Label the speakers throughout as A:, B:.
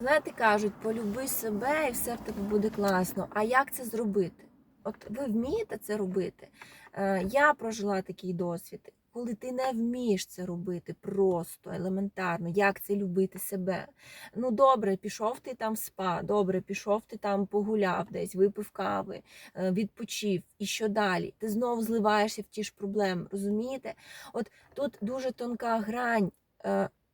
A: Знаєте, кажуть, полюби себе і все в тебе буде класно. А як це зробити? От ви вмієте це робити? Е, Я прожила такий досвід. Коли ти не вмієш це робити просто, елементарно, як це любити себе. Ну, добре, пішов ти там в спа, добре, пішов ти там погуляв десь, випив кави, е, відпочив. І що далі? Ти знову зливаєшся в ті ж проблеми. Розумієте? От тут дуже тонка грань.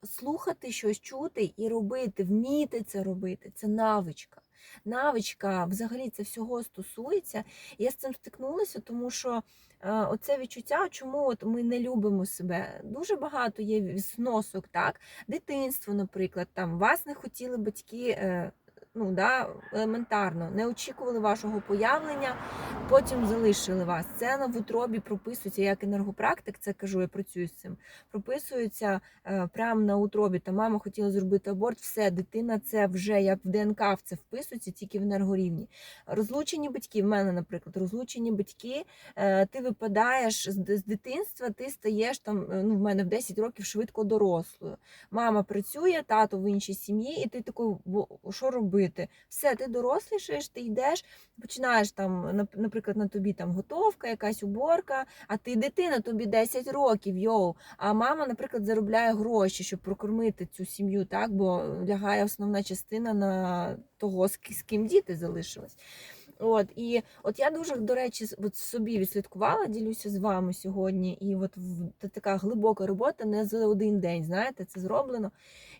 A: Е, слухати щось, чути і робити, вміти це робити. Це навичка. Навичка взагалі це всього стосується. Я з цим стикнулася, тому що е, оце відчуття, чому от ми не любимо себе. Дуже багато є зносок, так? Дитинство, наприклад, там вас не хотіли батьки. Ну, да, елементарно, не очікували вашого появлення, потім залишили вас. Це в утробі прописується як енергопрактик, це кажу, я працюю з цим. Прописується е, прямо на утробі. Та мама хотіла зробити аборт, все, дитина це вже як в ДНК в це вписується тільки в енергорівні. Розлучені батьки, в мене, наприклад, розлучені батьки, е, ти випадаєш з, з дитинства, ти стаєш там, е, ну в мене в 10 років швидко дорослою. Мама працює, тато в іншій сім'ї, і ти такий, що робити? Все, ти дорослішаєш, ти йдеш, починаєш там, нап- наприклад, на тобі там готовка, якась уборка, а ти дитина, тобі 10 років, йоу. А мама, наприклад, заробляє гроші, щоб прокормити цю сім'ю, так, бо лягає основна частина на того, з ким діти залишились. От і от я дуже до речі, от собі відслідкувала, ділюся з вами сьогодні. І от в така глибока робота не за один день. Знаєте, це зроблено.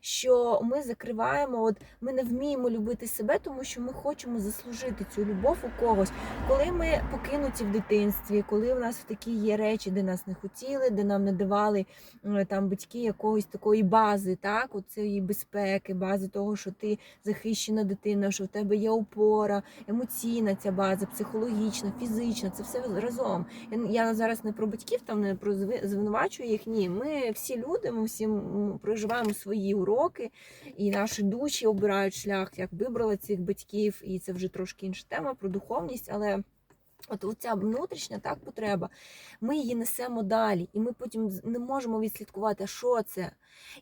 A: Що ми закриваємо, от ми не вміємо любити себе, тому що ми хочемо заслужити цю любов у когось. Коли ми покинуті в дитинстві, коли в нас такі є речі, де нас не хотіли, де нам не давали е, там батьки якоїсь такої бази, так, оцієї безпеки, бази того, що ти захищена дитина, що в тебе є опора, емоційна ця база, психологічна, фізична, це все разом. Я, зараз не про батьків там не про зви- звинувачую їх. Ні, ми всі люди, ми всі проживаємо свої уроки, і наші душі обирають шлях, як вибрали цих батьків, і це вже трошки інша тема про духовність, але. От оця внутрішня так потреба, ми її несемо далі, і ми потім не можемо відслідкувати, що це.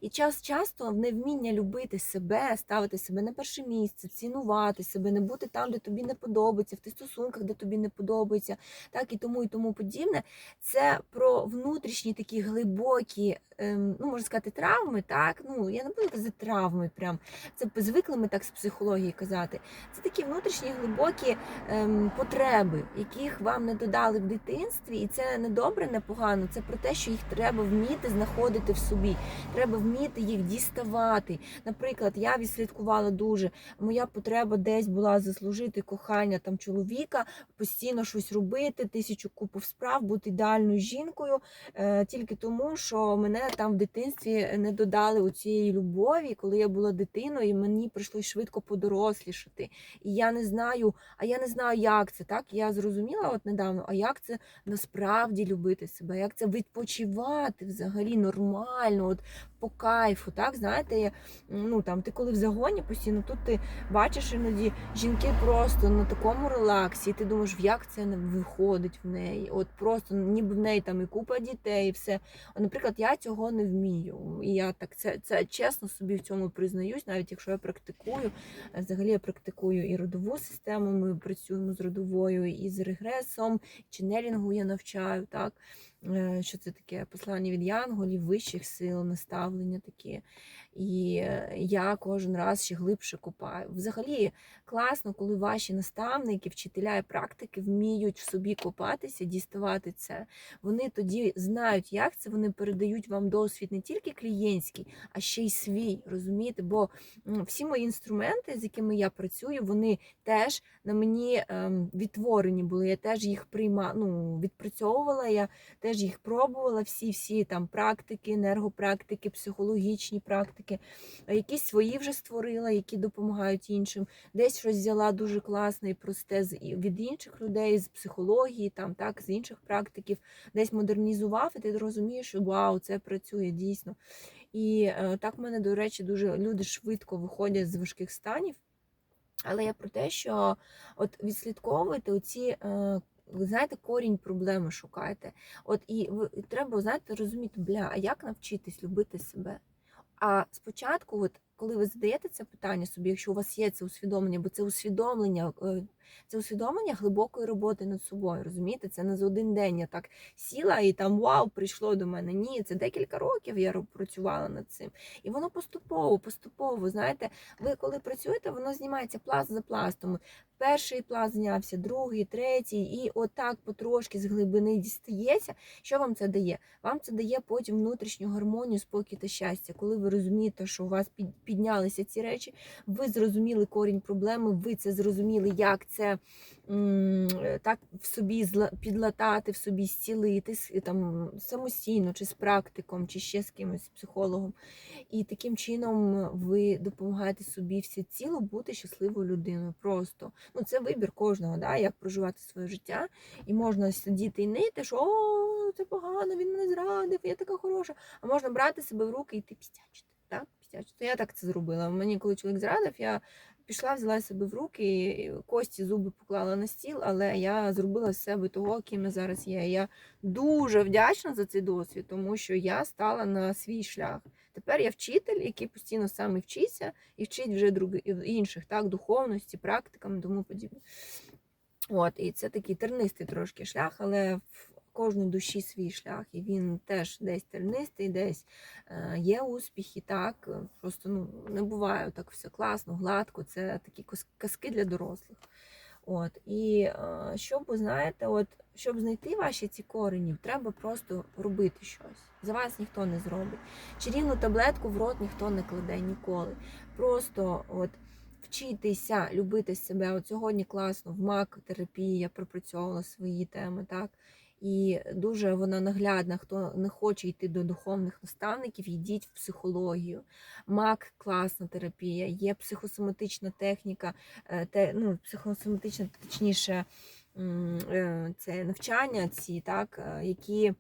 A: І час часто в невміння любити себе, ставити себе на перше місце, цінувати себе, не бути там, де тобі не подобається, в тих стосунках, де тобі не подобається, так і тому і тому подібне. Це про внутрішні такі глибокі, ем, ну можна сказати, травми. Так, ну я не буду казати травми, прям це звикли ми так з психології казати. Це такі внутрішні глибокі ем, потреби, яких вам не додали в дитинстві, і це не добре, не погано. Це про те, що їх треба вміти знаходити в собі. Треба вміти їх діставати. Наприклад, я відслідкувала дуже. Моя потреба десь була заслужити кохання там чоловіка, постійно щось робити, тисячу купів справ, бути ідеальною жінкою, е, тільки тому, що мене там в дитинстві не додали у цієї любові, коли я була дитиною, і мені прийшлось швидко подорослішати. І я не знаю, а я не знаю, як це так. Я зрозуміла от недавно, а як це насправді любити себе, як це відпочивати взагалі нормально, от по кайфу, так знаєте, ну там ти коли в загоні постійно, тут ти бачиш іноді жінки просто на такому релаксі, і ти думаєш, як це виходить в неї. От просто ніби в неї там і купа дітей, і все. Наприклад, я цього не вмію. І я так це, це чесно собі в цьому признаюсь, навіть якщо я практикую. Е, Взагалі я практикую і родову систему. Ми працюємо з родовою, і з регресом, ченелінгу я навчаю. Так що це таке послання від янголів, вищих сил, наставлення такі. І е, я кожен раз ще глибше копаю. Взагалі класно, коли ваші наставники, вчителя і практики вміють в собі копатися, діставати це. Вони тоді знають, як це вони передають вам досвід не тільки клієнтський, а ще й свій. Розумієте? Бо всі мої інструменти, з якими я працюю, вони теж на мені ем, відтворені були. Я теж їх прийма, ну, відпрацьовувала. Я теж їх пробувала, всі всі там практики, енергопрактики, психологічні практики. Якісь свої вже створила, які допомагають іншим. Десь щось взяла дуже класне і просте від інших людей, з психології, там так, з інших практиків, десь модернізував, і ти розумієш, що вау, це працює дійсно. І е, так в мене, до речі, дуже люди швидко виходять з важких станів. Але я про те, що от відслідковуйте оці. Ви знаєте, корінь проблеми шукаєте. От і ви і треба знаєте, розуміти, бля, а як навчитись любити себе? А спочатку, от коли ви задаєте це питання собі, якщо у вас є це усвідомлення, бо це усвідомлення, е, це усвідомлення глибокої роботи над собою. Розумієте, це не за один день я так сіла і там вау, прийшло до мене. Ні, це декілька років я працювала над цим. І воно поступово, поступово, знаєте, ви коли працюєте, воно знімається пласт за пластом. Перший пласт знявся, другий, третій, і отак потрошки з глибини дістається. Що вам це дає? Вам це дає потім внутрішню гармонію, спокій та щастя, коли ви розумієте, що у вас піднялися ці речі, ви зрозуміли корінь проблеми, ви це зрозуміли, як це м, так в собі підлатати, в собі зцілити там самостійно, чи з практиком, чи ще з кимось психологом. І таким чином ви допомагаєте собі всеціло бути щасливою людиною. Просто ну це вибір кожного, да, як проживати своє життя. І можна сидіти і нити, що о, це погано, він мене зрадив, я така хороша. А можна брати себе в руки і йти пістячити. Так? Пістячити. Я так це зробила. Мені, коли чоловік зрадив, я пішла, взяла себе в руки, кості зуби поклала на стіл, але я зробила з себе того, ким я зараз є. Я дуже вдячна за цей досвід, тому що я стала на свій шлях. Тепер я вчитель, який постійно саме вчиться і вчить вже інших, так, духовності, практикам тому подібне. От, і це такий тернистий трошки шлях, але в кожній душі свій шлях, і він теж десь тернистий, десь е, є успіхи, так. е, Просто ну, не буває так все класно, гладко. Це такі казки для дорослих. От, і е, щоб знаєте, от, щоб знайти ваші ці корені, треба просто робити щось. За вас ніхто не зробить. Чарівну таблетку в рот ніхто не кладе ніколи. Просто от вчитися любити себе. От сьогодні класно в мак терапії я пропрацьовувала свої теми, так. І дуже вона наглядна. Хто не хоче йти до духовних наставників, йдіть в психологію. Мак класна терапія, є психосоматична техніка, е, те, ну, психосоматична, точніше, е, це навчання, ці, так, е, які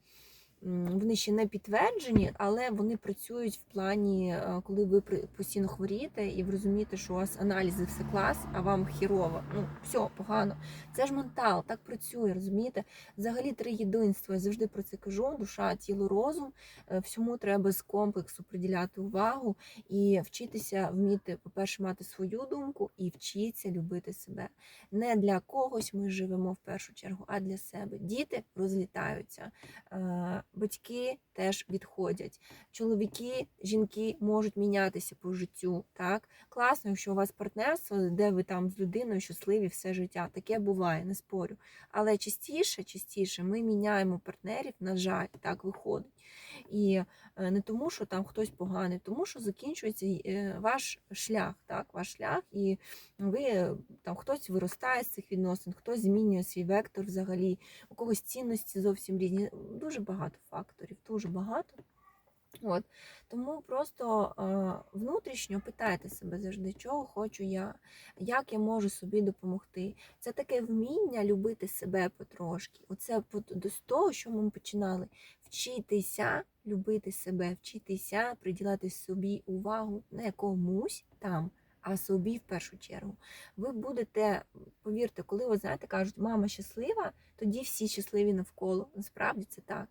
A: вони ще не підтверджені, але вони працюють в плані, е, коли ви постійно хворієте і ви розумієте, що у вас аналізи все клас, а вам хірово. Ну, все, погано. Це ж ментал, так працює, розумієте? Взагалі три єдинства. Я завжди про це кажу: душа, тіло, розум. Е, Всьому треба з комплексу приділяти увагу і вчитися вміти, по-перше, мати свою думку і вчитися любити себе. Не для когось ми живемо в першу чергу, а для себе. Діти розлітаються, е, батьки теж відходять. Чоловіки, жінки можуть мінятися по життю. Так класно, якщо у вас партнерство, де ви там з людиною щасливі все життя. Таке буває, не спорю. Але частіше, частіше ми міняємо партнерів, на жаль, так виходить. І е, не тому, що там хтось поганий, тому що закінчується е, ваш шлях, так, ваш шлях, і ви е, там хтось виростає з цих відносин, хтось змінює свій вектор взагалі, у когось цінності зовсім різні. Дуже багато факторів, дуже багато. От. Тому просто е, внутрішньо питайте себе завжди, чого хочу я, як я можу собі допомогти. Це таке вміння любити себе потрошки. Оце до того, що ми починали. Вчитися любити себе, вчитися приділяти собі увагу не комусь там, а собі в першу чергу. Ви будете, повірте, коли ви знаєте, кажуть, мама щаслива, тоді всі щасливі навколо. Насправді це так.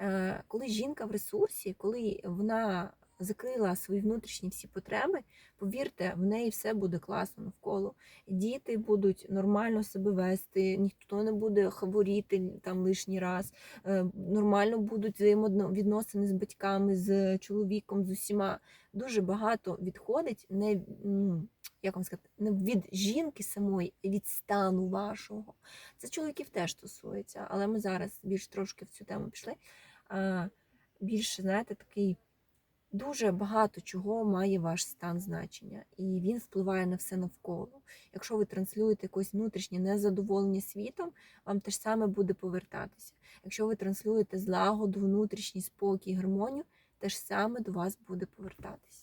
A: Е, Коли жінка в ресурсі, коли вона закрила свої внутрішні всі потреби, повірте, в неї все буде класно навколо. Діти будуть нормально себе вести, ніхто не буде хворіти там лишній раз. Е, Нормально будуть взаємовідносини з батьками, з чоловіком, з усіма. Дуже багато відходить не, ну, як вам сказати, не від жінки самої, від стану вашого. Це чоловіків теж стосується, але ми зараз більш трошки в цю тему пішли. Більше, знаєте, такий дуже багато чого має ваш стан значення, і він впливає на все навколо. Якщо ви транслюєте якось внутрішнє незадоволення світом, вам те ж саме буде повертатися. Якщо ви транслюєте злагоду, внутрішній спокій, гармонію, те ж саме до вас буде повертатися.